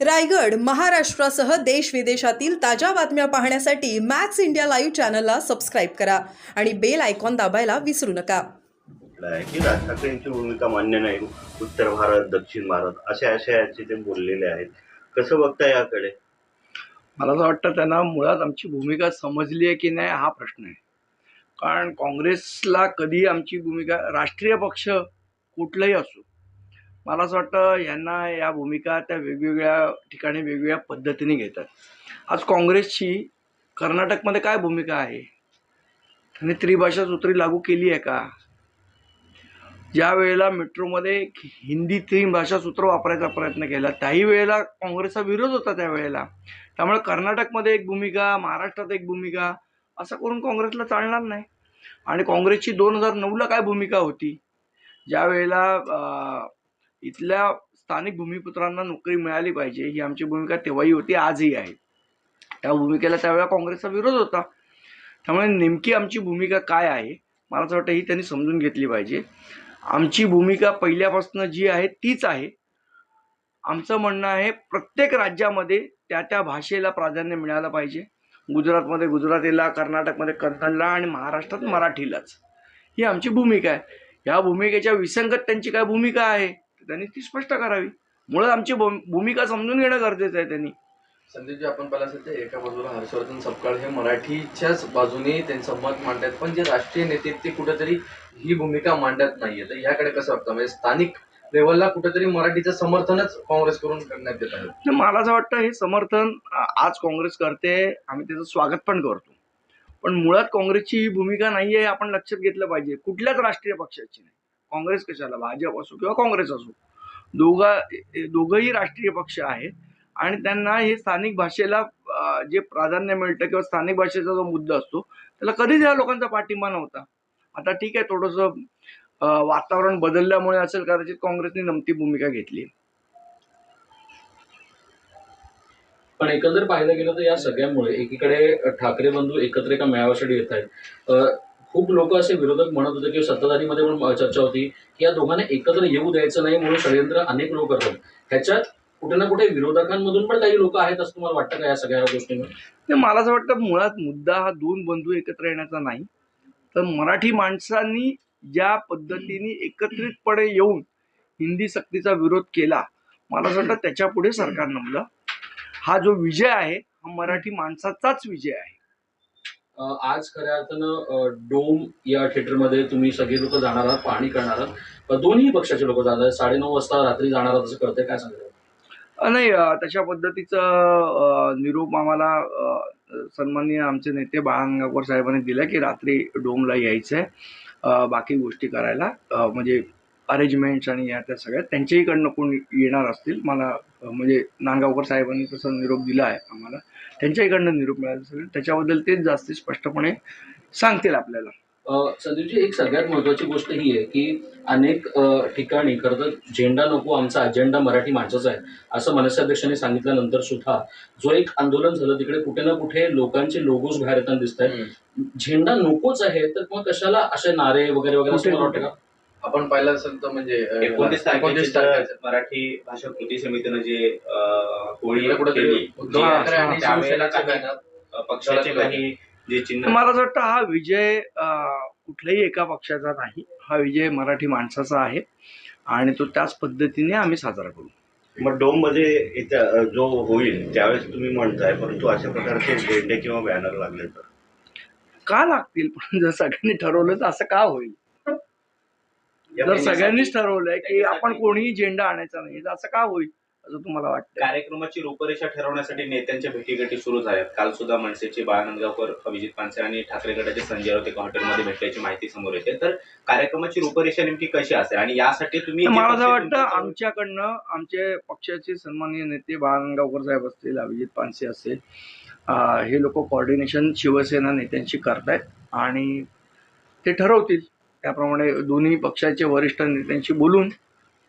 रायगड महाराष्ट्रासह देश विदेशातील ताज्या बातम्या पाहण्यासाठी मॅक्स इंडिया लाईव्ह चॅनलला सबस्क्राईब करा आणि बेल आयकॉन दाबायला विसरू नका. की राज ठाकरेंची भूमिका मान्य नाही. उत्तर भारत दक्षिण भारत अशा अशा याचे ते बोललेले आहेत. कसं बघता याकडे? मला असं वाटतं त्यांना मुळात आमची भूमिका समजली आहे की नाही हा प्रश्न आहे. कारण काँग्रेसला कधी आमची भूमिका राष्ट्रीय पक्ष कुठलाही असो मला असं वाटतं यांना या भूमिका त्या वेगवेगळ्या ठिकाणी वेगवेगळ्या पद्धतीने घेतात. आज काँग्रेसची कर्नाटकमध्ये काय भूमिका आहे? त्यांनी त्रिभाषा सूत्री लागू केली आहे का? ज्या वेळेला मेट्रोमध्ये हिंदी त्रिभाषा सूत्र वापरायचा प्रयत्न केला त्याही वेळेला काँग्रेसचा विरोध होता त्यावेळेला. त्यामुळे कर्नाटकमध्ये एक भूमिका महाराष्ट्रात एक भूमिका असं करून काँग्रेसला चालणार नाही. आणि काँग्रेसची दोन हजार नऊला काय भूमिका होती? ज्या वेळेला इथल्या स्थानिक भूमिपुत्रांना नोकरी मिळाली पाहिजे ही आमची भूमिका तेव्हाही होती आजही आहे. त्या भूमिकेला त्यावेळेला काँग्रेसचा विरोध होता. त्यामुळे नेमकी आमची भूमिका काय आहे मला असं वाटतं ही त्यांनी समजून घेतली पाहिजे. आमची भूमिका पहिल्यापासून जी आहे तीच आहे. आमचं म्हणणं आहे प्रत्येक राज्यामध्ये त्या त्या भाषेला प्राधान्य मिळालं पाहिजे. गुजरातमध्ये गुजरातीला कर्नाटकमध्ये कन्नडला आणि महाराष्ट्रात मराठीलाच. ही आमची भूमिका आहे. ह्या भूमिकेच्या विसंगत त्यांची काय भूमिका आहे? त्यांनी ती स्पष्ट करावी. मुळात आमची भूम- भूमिका समजून घेणं गरजेचं आहे त्यांनी. संदीपजी आपण पाहिलं असेल तर एका बाजूला हर्षवर्धन सपकाळ हे मराठीच्याच बाजूने त्यांचं मत मांडतात पण जे राष्ट्रीय नेते ते कुठेतरी ही भूमिका मांडत नाहीये तर याकडे कसं वाटतं? म्हणजे स्थानिक लेवलला कुठेतरी मराठीचं समर्थनच काँग्रेसकडून करण्यात येत आहे. मला असं वाटतं हे समर्थन आज काँग्रेस करते. आम्ही त्याचं स्वागत पण करतो. पण मुळात काँग्रेसची ही भूमिका नाही आहे हे आपण लक्षात घेतलं पाहिजे. कुठल्याच राष्ट्रीय पक्षाची नाही. काँग्रेस कशाला भाजप असो किंवा काँग्रेस असो. दोघा दोघंही राष्ट्रीय पक्ष आहेत आणि त्यांना हे स्थानिक भाषेला जे प्राधान्य मिळतं किंवा स्थानिक भाषेचा जो मुद्दा असतो त्याला कधीच या लोकांचा पाठिंबा नव्हता. आता ठीक आहे थोडंसं वातावरण बदलल्यामुळे असेल कदाचित काँग्रेसने नमती भूमिका घेतली. पण एकंदर पाहायला गेलं तर या सगळ्यामुळे एकीकडे ठाकरे बंधू एकत्र एका मेळाव्यासाठी येत आहेत. खूप लोक असे विरोधक म्हणत होते किंवा सत्ताधारीमध्ये पण चर्चा होती की या दोघांना एकत्र येऊ द्यायचं नाही म्हणून षडयंत्र अनेक लोक करतात. ह्याच्यात कुठे ना कुठे विरोधकांमधून पण काही लोक आहेत असं तुम्हाला वाटतं का या सगळ्या गोष्टींमध्ये मला असं वाटतं मुळात मुद्दा हा दोन बंधू एकत्र येण्याचा नाही. तर मराठी माणसांनी ज्या पद्धतीने एकत्रितपणे येऊन हिंदी सक्तीचा विरोध केला मला असं वाटतं त्याच्यापुढे सरकार नमलं. हा जो विजय आहे हा मराठी माणसाचाच विजय आहे. आज खऱ्या अर्थानं डोम या थिएटरमध्ये तुम्ही सगळे लोक जाणार आहात पाहणी करणार आहात. दोन्ही पक्षाचे लोक जाणार आहेत. साडेनऊ वाजता रात्री जाणार आहात असं कळतंय. काय सांगतात नाही तशा पद्धतीचं निरोप आम्हाला सन्माननीय आमचे नेते बाळांगावकर साहेबांनी दिलं की रात्री डोमला यायचं आहे बाकी गोष्टी करायला. म्हणजे अरेंजमेंट्स आणि या त्या सगळ्या त्यांच्याहीकडनं कोण येणार असतील मला म्हणजे नांदगावकर साहेबांनी तसा निरोप दिला आहे आम्हाला. त्यांच्याहीकडनं निरोप मिळाला असेल. त्याच्याबद्दल तेच जास्ती स्पष्टपणे सांगतील आपल्याला. अ, संदीपजी एक सगळ्यात महत्वाची गोष्ट ही आहे की अनेक अ, ठिकाणी खरं तर झेंडा नको आमचा अजेंडा मराठी माणसाचा आहे असं मनसाध्यक्षांनी सांगितल्यानंतर सुद्धा जो एक आंदोलन झालं तिकडे कुठे ना कुठे लोकांचे लोगोज बाहेर येताना दिसत आहेत झेंडा नकोच आहे तर मग कशाला असे नारे वगैरे वगैरे असं वाटतं का? आपण पाहिलं असेल तर म्हणजे अं, एकोणतीस एकोणतीस तारखेला तारखेचं. मराठी भाषा कृती समितीनं जे अं, होळी इकडे कुठेतरी केली. उद्धव ठाकरे आणि त्यावेळेला शिवसेनेच्या काही बॅनर. अं, पक्षाचे काही जे चिन्ह मला असं वाटतं हा विजय अं, कुठल्याही एका पक्षाचा नाही. हा विजय मराठी माणसाचा आहे आणि तो त्याच पद्धतीने आम्ही साजरा करू. मग डोममध्ये अ, जो होईल त्यावेळेस तुम्ही म्हणताय परंतु अशा प्रकारचे झेंडे किंवा बॅनर लागले तर? का लागतील? पण जर सगळ्यांनी ठरवलं तर असं का होईल? जर सगळ्यांनीच ठरवलंय की आपण कोणीही झेंडा आणायचा नाही असं का होईल असं तुम्हाला वाटतं? कार्यक्रमाची रूपरेषा ठरवण्यासाठी नेत्यांच्या भेटीगाठी सुरू झाल्यात. काल सुद्धा मनसेचे बाळानंदगावकर अभिजित पानसे आणि ठाकरे गटाचे संजय राऊत एका हॉटेलमध्ये भेटल्याची माहिती समोर येते. तर कार्यक्रमाची रूपरेषा नेमकी कशी असेल आणि यासाठी तुम्ही मला असं वाटतं आमच्याकडनं आमचे पक्षाचे सन्माननीय नेते बाळगंगावकर साहेब असतील अभिजित पानसे असेल हे लोक कॉर्डिनेशन शिवसेना नेत्यांशी करतायत आणि ते ठरवतील. त्याप्रमाणे दोन्ही पक्षाचे वरिष्ठ नेत्यांशी बोलून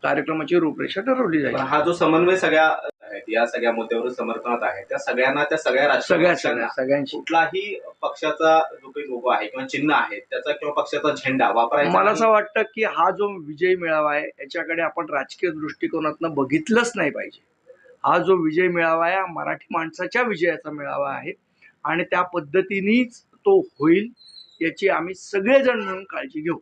कार्यक्रमाची रूपरेषा ठरवली जाईल. हा जो समन्वय सगळ्या आहेत या सगळ्या मुद्द्यावर समर्थनात आहे त्या सगळ्यांना त्या सगळ्या राजकीय सगळ्या पक्षांना सगळ्या सगळ्यांशी. कुठलाही पक्षाचा जो काही लोगो आहे किंवा चिन्ह आहे त्याचा किंवा पक्षाचा झेंडा वापरायचा मला. असं वाटतं की हा जो विजय मिळावा आहे याच्याकडे आपण राजकीय दृष्टिकोनातनं बघितलंच नाही पाहिजे. हा जो विजय मेळावा आहे हा मराठी माणसाच्या विजयाचा मेळावा आहे आणि त्या पद्धतीनेच तो होईल. याची आम्ही सगळेजण मिळून काळजी घेऊ.